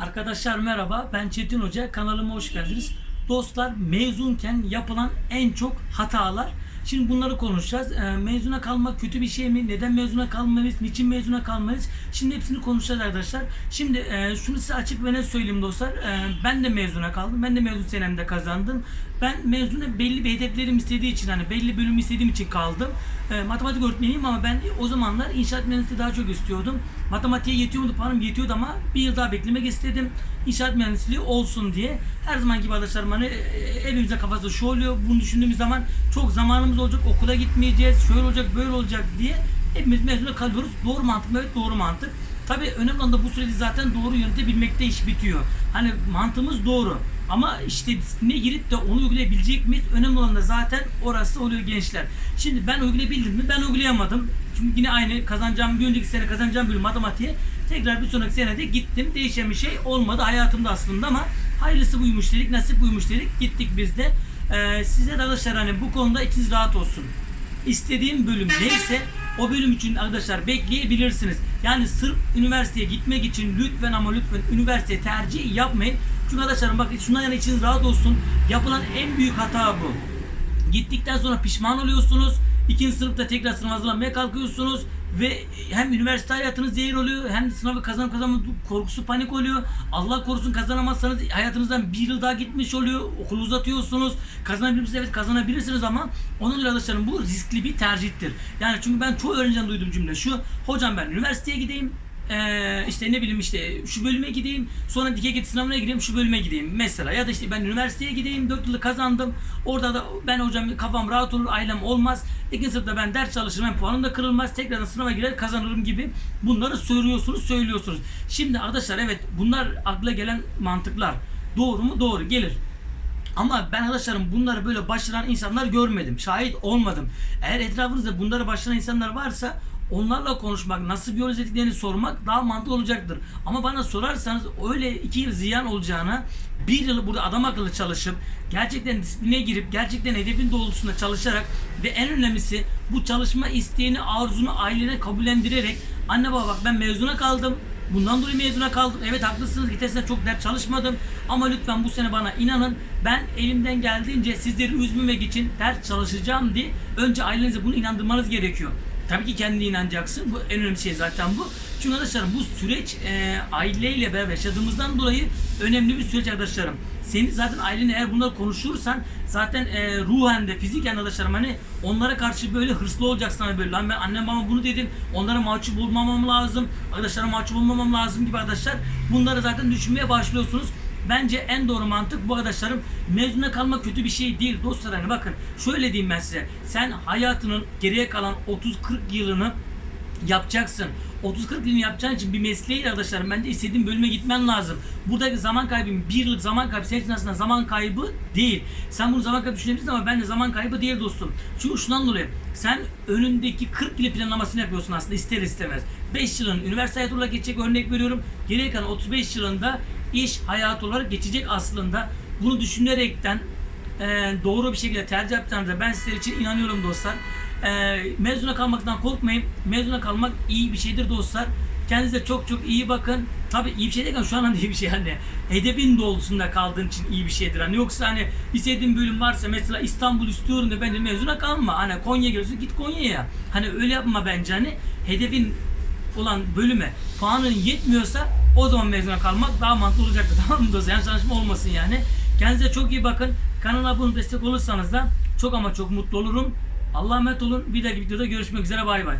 Arkadaşlar merhaba ben Çetin Hoca kanalıma hoş geldiniz. Dostlar mezunken yapılan en çok hatalar. Şimdi bunları konuşacağız. Ee, mezuna kalmak kötü bir şey mi? Neden mezuna kalmalıyız? Niçin mezuna kalmalıyız? Şimdi hepsini konuşacağız arkadaşlar. Şimdi e, şunu size açık ve net söyleyeyim dostlar. Ee, ben de mezuna kaldım. Ben de mezun senemde kazandım. Ben mezuna belli bir hedeflerim istediği için hani belli bölüm istediğim için kaldım. Ee, matematik öğretmeniyim ama ben o zamanlar inşaat mühendisliği daha çok istiyordum. Matematiğe yetiyordu, param yetiyordu ama bir yıl daha beklemek istedim. İnşaat mühendisliği olsun diye. Her zaman gibi arkadaşlarım hani e, evimize kafası şu oluyor. Bunu düşündüğümüz zaman çok zamanımız olacak, okula gitmeyeceğiz, şöyle olacak, böyle olacak diye hepimiz mezuna kalıyoruz. Doğru mantık mı? Evet doğru mantık. Tabii önemli olan da bu süreci zaten doğru yönetebilmekte iş bitiyor. Hani mantığımız doğru. Ama işte disipline girip de onu uygulayabilecek miyiz? Önemli olan da zaten orası oluyor gençler. Şimdi ben uygulayabildim mi? Ben uygulayamadım. Çünkü yine aynı kazanacağım bir önceki sene kazanacağım bölüm matematiğe tekrar bir sonraki senede gittim. Değişen bir şey olmadı hayatımda aslında ama hayırlısı buymuş dedik, nasip buymuş dedik. Gittik biz de. Ee, size de arkadaşlar hani bu konuda içiniz rahat olsun. İstediğim bölüm neyse o bölüm için arkadaşlar bekleyebilirsiniz. Yani sırf üniversiteye gitmek için lütfen ama lütfen üniversite tercih yapmayın. Çünkü arkadaşlarım bak şundan yana içiniz rahat olsun. Yapılan en büyük hata bu. Gittikten sonra pişman oluyorsunuz. İkinci sınıfta tekrar sınav hazırlanmaya kalkıyorsunuz ve hem üniversite hayatınız zehir oluyor hem sınavı kazanıp kazanma korkusu panik oluyor. Allah korusun kazanamazsanız hayatınızdan bir yıl daha gitmiş oluyor. Okulu uzatıyorsunuz. Kazanabilir misiniz? Evet kazanabilirsiniz ama onun için arkadaşlarım bu riskli bir tercihtir. Yani çünkü ben çoğu öğrenciden duyduğum cümle şu. Hocam ben üniversiteye gideyim. Ee, işte ne bileyim işte şu bölüme gideyim sonra dikey sınavına gireyim şu bölüme gideyim mesela. Ya da işte ben üniversiteye gideyim 4 yılı kazandım. Orada da ben hocam kafam rahat olur ailem olmaz. İkinci sınıfta ben ders çalışırım hem puanım da kırılmaz. Tekrardan sınava girer kazanırım gibi bunları söylüyorsunuz söylüyorsunuz. Şimdi arkadaşlar evet bunlar akla gelen mantıklar. Doğru mu? Doğru gelir. Ama ben arkadaşlarım bunları böyle başaran insanlar görmedim. Şahit olmadım. Eğer etrafınızda bunları başaran insanlar varsa onlarla konuşmak, nasıl bir izlediklerini sormak daha mantıklı olacaktır. Ama bana sorarsanız öyle iki yıl ziyan olacağına bir yıl burada adam akıllı çalışıp gerçekten disipline girip gerçekten hedefin doğrultusunda çalışarak ve en önemlisi bu çalışma isteğini, arzunu ailene kabullendirerek anne baba bak ben mezuna kaldım Bundan dolayı mezuna kaldım. Evet haklısınız. Sene çok ders çalışmadım. Ama lütfen bu sene bana inanın. Ben elimden geldiğince sizleri üzmemek için ders çalışacağım diye önce ailenize bunu inandırmanız gerekiyor. Tabii ki kendine inanacaksın. Bu en önemli şey zaten bu. Çünkü arkadaşlarım bu süreç e, aileyle beraber yaşadığımızdan dolayı önemli bir süreç arkadaşlarım. Seni zaten ailenle eğer bunları konuşursan zaten e, ruhen de fiziken arkadaşlarım hani onlara karşı böyle hırslı olacaksın hani böyle lan ben annem bana bunu dedim onlara mahcup olmamam lazım arkadaşlara mahcup olmamam lazım gibi arkadaşlar bunları zaten düşünmeye başlıyorsunuz. Bence en doğru mantık bu arkadaşlarım. Mezuna kalmak kötü bir şey değil dostlar. Hani bakın şöyle diyeyim ben size. Sen hayatının geriye kalan 30-40 yılını yapacaksın. 30-40 yılını yapacağın için bir mesleği arkadaşlarım bence istediğin bölüme gitmen lazım. Buradaki zaman kaybın bir yıllık zaman kaybı senin için aslında zaman kaybı değil. Sen bunu zaman kaybı düşünebilirsin ama bence zaman kaybı değil dostum. Çünkü şundan dolayı sen önündeki 40 yıl planlamasını yapıyorsun aslında ister istemez. 5 yılın üniversite hayatı olarak geçecek örnek veriyorum. Geriye kalan 35 yılında iş hayatı olarak geçecek aslında. Bunu düşünerekten e, doğru bir şekilde tercih yapacağınıza ben sizler için inanıyorum dostlar. E, mezuna kalmaktan korkmayın. Mezuna kalmak iyi bir şeydir dostlar. Kendinize çok çok iyi bakın. Tabii iyi bir şey değil şu an iyi bir şey hani hedefin doğrultusunda kaldığın için iyi bir şeydir. Hani yoksa hani istediğin bölüm varsa mesela İstanbul istiyorum da bence mezuna kalma. Hani Konya geliyorsun git Konya'ya. Hani öyle yapma bence hani hedefin olan bölüme puanın yetmiyorsa o zaman mezuna kalmak daha mantıklı olacaktır. Tamam mı dostlar? Yanlış anlaşma olmasın yani. Kendinize çok iyi bakın. Kanala olup destek olursanız da çok ama çok mutlu olurum. Allah'a emanet olun. Bir dahaki videoda görüşmek üzere. Bay bay.